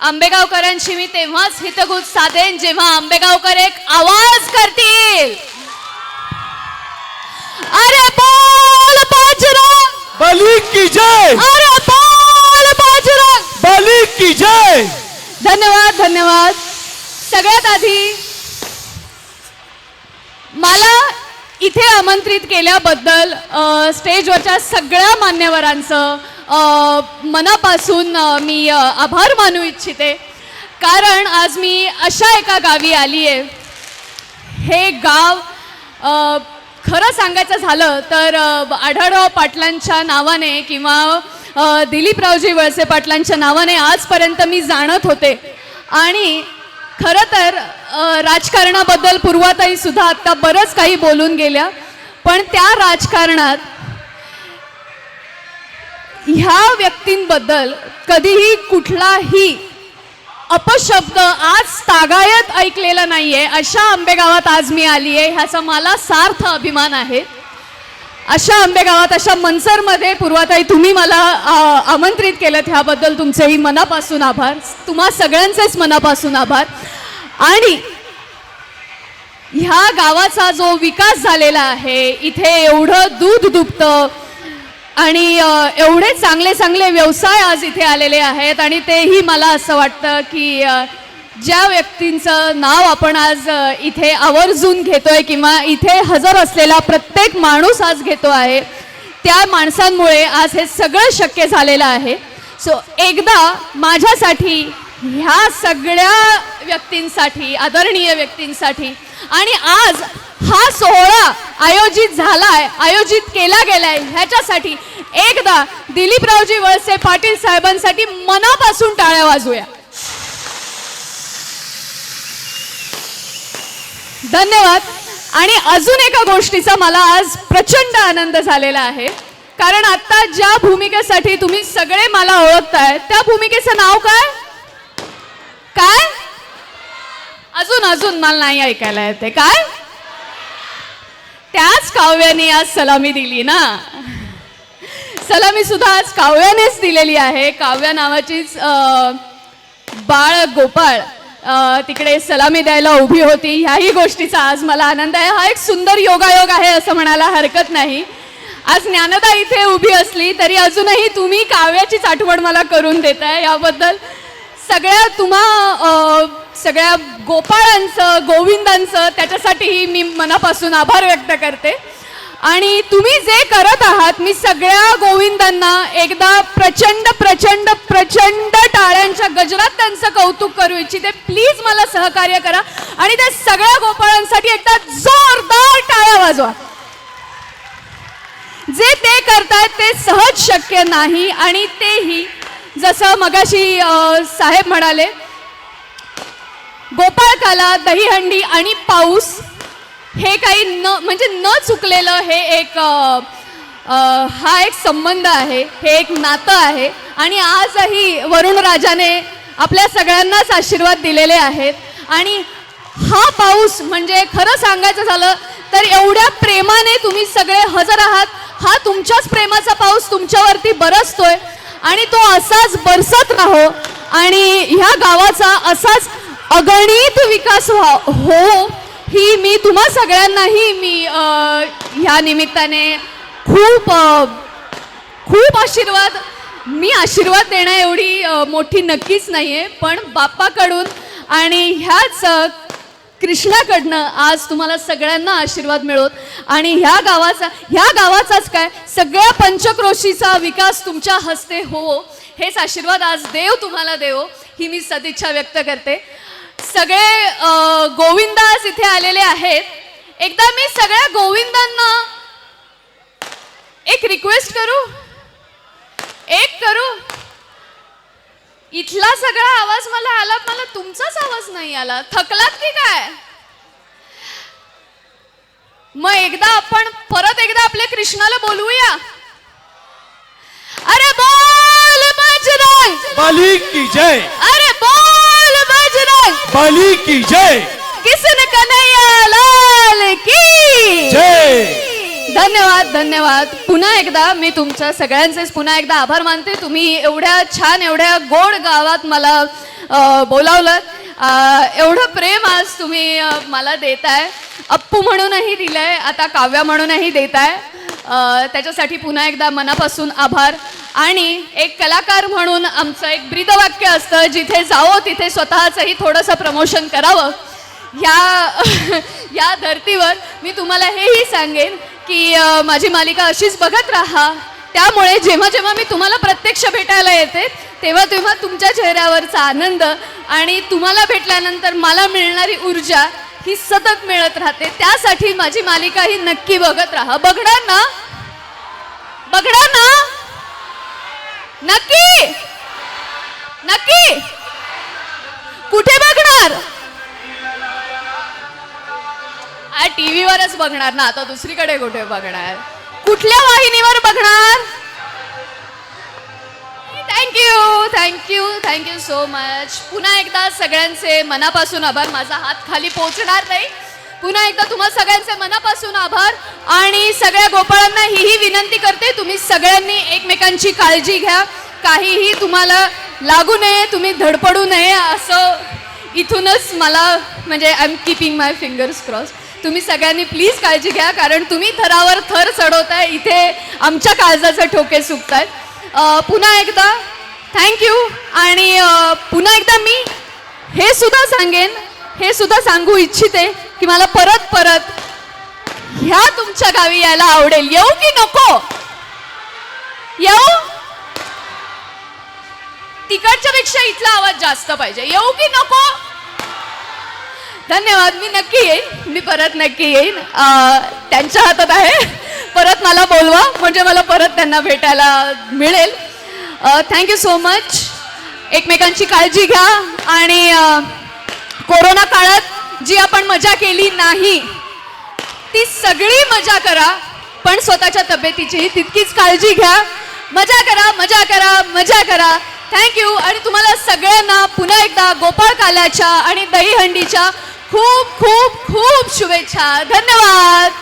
आंबेगावकरांशी मी तेव्हाच हितगुज साधेन जेव्हा आंबेगावकर एक आवाज करतील. अरे बोल बाजरंग! बली की जय! अरे बोल बली की जय! धन्यवाद धन्यवाद. सगळ्यात आधी मला इथे आमंत्रित केल्याबद्दल स्टेजवरच्या सगळ्या मान्यवरांचं मनापासून मी आभार मानू इच्छिते. कारण आज मी अशा एका गावी आली आहे हे गाव खरं सांगायचं झालं तर आढळराव पाटलांच्या नावाने किंवा दिलीपरावजी वळसे पाटलांच्या नावाने आजपर्यंत मी जाणत होते. आणि खरं तर राजकारणाबद्दल पूर्वाताईसुद्धा आत्ता बरंच काही बोलून गेल्या. पण त्या राजकारणात ह्या व्यक्तींबद्दल कधीही कुठलाही अपशब्द आज तागायत ऐकलेला आहे अशा आंबेगावात आज मी आली आहे ह्याचा मला सार्थ अभिमान आहे. अशा आंबेगावात अशा मनसरमध्ये पूर्वाताई तुम्ही मला आमंत्रित केलं ह्याबद्दल तुमचेही मनापासून आभार. तुम्हा सगळ्यांचेच मनापासून आभार. आणि ह्या गावाचा जो विकास झालेला आहे इथे एवढं दूध दुभतं आणि एवढे चांगले चांगले व्यवसाय आज इथे आलेले आहेत आणि तेही मला असं वाटतं की ज्या व्यक्तींचं नाव आपण आज इथे आवर्जून घेतोय किंवा इथे हजर असलेला प्रत्येक माणूस आज घेतो आहे त्या माणसांमुळे आज हे सगळं शक्य झालेलं आहे. सो एकदा माझ्यासाठी ह्या सगळ्या व्यक्तींसाठी आदरणीय व्यक्तींसाठी आणि आज हा सोहळा आयोजित झालाय आयोजित केला गेलाय. ह्याच्यासाठी एकदा दिलीपरावजी वळसे पाटील साहेबांसाठी मनापासून टाळ्या वाजूया धन्यवाद. आणि अजून एका गोष्टीचा मला आज प्रचंड आनंद झालेला आहे. कारण आता ज्या भूमिकेसाठी तुम्ही सगळे मला ओळखताय त्या भूमिकेचं नाव काय? काय? अजून अजून मला नाही ऐकायला येते. काय? त्याच काव्याने आज सलामी दिली ना? सलामी सुद्धा आज काव्यानेच दिलेली आहे. काव्या नावाचीच बाळ गोपाळ तिकडे सलामी द्यायला उभी होती. ह्याही गोष्टीचा आज मला आनंद आहे. हा एक सुंदर योगायोग आहे असं म्हणायला हरकत नाही. आज ज्ञानदा इथे उभी असली तरी अजूनही तुम्ही काव्याचीच आठवण मला करून देताय. याबद्दल सगळ्या तुम्हा सगळ्या गोपाळांचं गोविंदांचं त्याच्यासाठीही मी मनापासून आभार व्यक्त करते. आणि तुम्ही जे करत आहात मी सगळ्या गोविंदांना एकदा प्रचंड प्रचंड प्रचंड टाळ्यांच्या गजरात त्यांचं कौतुक करू इच्छिते. प्लीज मला सहकार्य करा. आणि त्या सगळ्या गोपाळांसाठी एकदा जोरदार टाळ्या वाजवा. जे ते करतायत ते सहज शक्य नाही. आणि तेही जसं मगाशी साहेब म्हणाले गोपाळकाला दहीहंडी आणि पाऊस हे काही न म्हणजे न चुकलेलं हे एक हा एक संबंध आहे हे एक नातं आहे. आणि आजही वरुण राजाने आपल्या सगळ्यांनाच आशीर्वाद दिलेले आहेत. आणि हा पाऊस म्हणजे खरं सांगायचं झालं तर एवढ्या प्रेमाने तुम्ही सगळे हजर आहात. हा तुमच्याच प्रेमाचा पाऊस तुमच्यावरती बरसतोय. आणि तो असाच बरसत राहो. आणि ह्या गावाचा असाच अगणित विकास व्हा हो ही मी तुम्हा सगळ्यांनाही मी ह्या निमित्ताने खूप खूप आशीर्वाद मी आशीर्वाद देणं एवढी मोठी नक्कीच नाही आहे पण बाप्पाकडून आणि ह्याच कृष्णाकडनं आज तुम्हाला सगळ्यांना आशीर्वाद मिळवत आणि ह्या गावाचा ह्या गावाचाच काय? सगळ्या पंचक्रोशीचा विकास तुमच्या हस्ते हो. हेच आशीर्वाद आज देव तुम्हाला देव ही मी सदिच्छा व्यक्त करते. सगळे गोविंदास इथे आलेले आहेत. एकदा मी सगळ्या गोविंदांना एक रिक्वेस्ट करू? एक करू? इथला सगळा आवाज मला आला मला तुमचाच आवाज नाही आला. थकलात की काय? मग एकदा आपण परत एकदा आपल्या कृष्णाला बोलवूया. अरे बोल बजरंग बली की जय! अरे बोल! बजरंग बली की जय। किसन कन्हैया लाल की? जय। धन्यवाद धन्यवाद. पुन्हा एकदा मी तुमच्या सगळ्यांचेच पुन्हा एकदा आभार मानते. तुम्ही एवढ्या छान एवढ्या गोड गावात मला बोलावलं. एवढं प्रेम आज तुम्ही मला देताय. अप्पू म्हणूनही दिलंय आता काव्या म्हणूनही देताय. त्याच्यासाठी पुन्हा एकदा मनापासून आभार. आणि एक कलाकार म्हणून आमचं एक ब्रीदवाक्य असतं जिथे जावो तिथे स्वतःचंही थोडंसं प्रमोशन करावं. या या धर्तीवर मी तुम्हाला हेही सांगेन की माझी मालिका अशीच बघत राहा. त्यामुळे जेव्हा जेव्हा मी तुम्हाला प्रत्यक्ष भेटायला येते तेव्हा तेव्हा तुमच्या चेहऱ्यावरचा आनंद आणि तुम्हाला भेटल्यानंतर मला मिळणारी ऊर्जा ही सतत मिळत राहते. त्यासाठी माझी मालिका ही नक्की बघत राहा. बघणार ना? बघणार ना? नक्की! नक्की! कुठे बघणार? टीव्हीवरच बघणार ना आता दुसरीकडे कुठे बघणार? कुठल्या वाहिनीवर बघणार? Thank you thank you thank you so much पुन्हा एकदा सगळ्यांचे मनापासून आभार. माझा हात खाली पोचणार नाही. पुन्हा एकदा तुम्हा सगळ्यांचे मनापासून आभार आणि सगळ्या गोपाळांना हीही विनंती करते तुम्ही सगळ्यांनी एकमेकांची काळजी घ्या. काहीही तुम्हाला लागू नये तुम्ही धडपडू नये असं इथूनच मला म्हणजे I am keeping my fingers cross तुम्ही सगळ्यांनी प्लीज काळजी घ्या कारण तुम्ही थरावर थर चढवताय इथे आमच्या काळजाचे ठोके सुकतायत पुन्हा एकदा थँक्यू आणि पुन्हा एकदा मी हे सुद्धा सांगेन हे सुद्धा सांगू इच्छिते. की मला परत परत ह्या तुमच्या गावी यायला आवडेल. येऊ की नको? येऊ? तिकडच्या पेक्षा इथला आवाज जास्त पाहिजे. येऊ की नको? धन्यवाद मी नक्की येईन. मी परत नक्की येईन. त्यांच्या हातात आहे. परत मला बोलवा. म्हणजे मला परत त्यांना भेटायला मिळेल. थँक्यू सो मच एकमेकांची काळजी घ्या. आणि कोरोना काळात जी आपण मजा केली नाही ती सगळी मजा करा पण स्वतःच्या तब्येतीची तितकीच काळजी घ्या. मजा करा मजा करा मजा करा. थँक्यू आणि तुम्हाला सगळ्यांना पुन्हा एकदा गोपाळ काल्याच्या आणि दहीहंडीच्या खूप खूप खूप शुभेच्छा. धन्यवाद.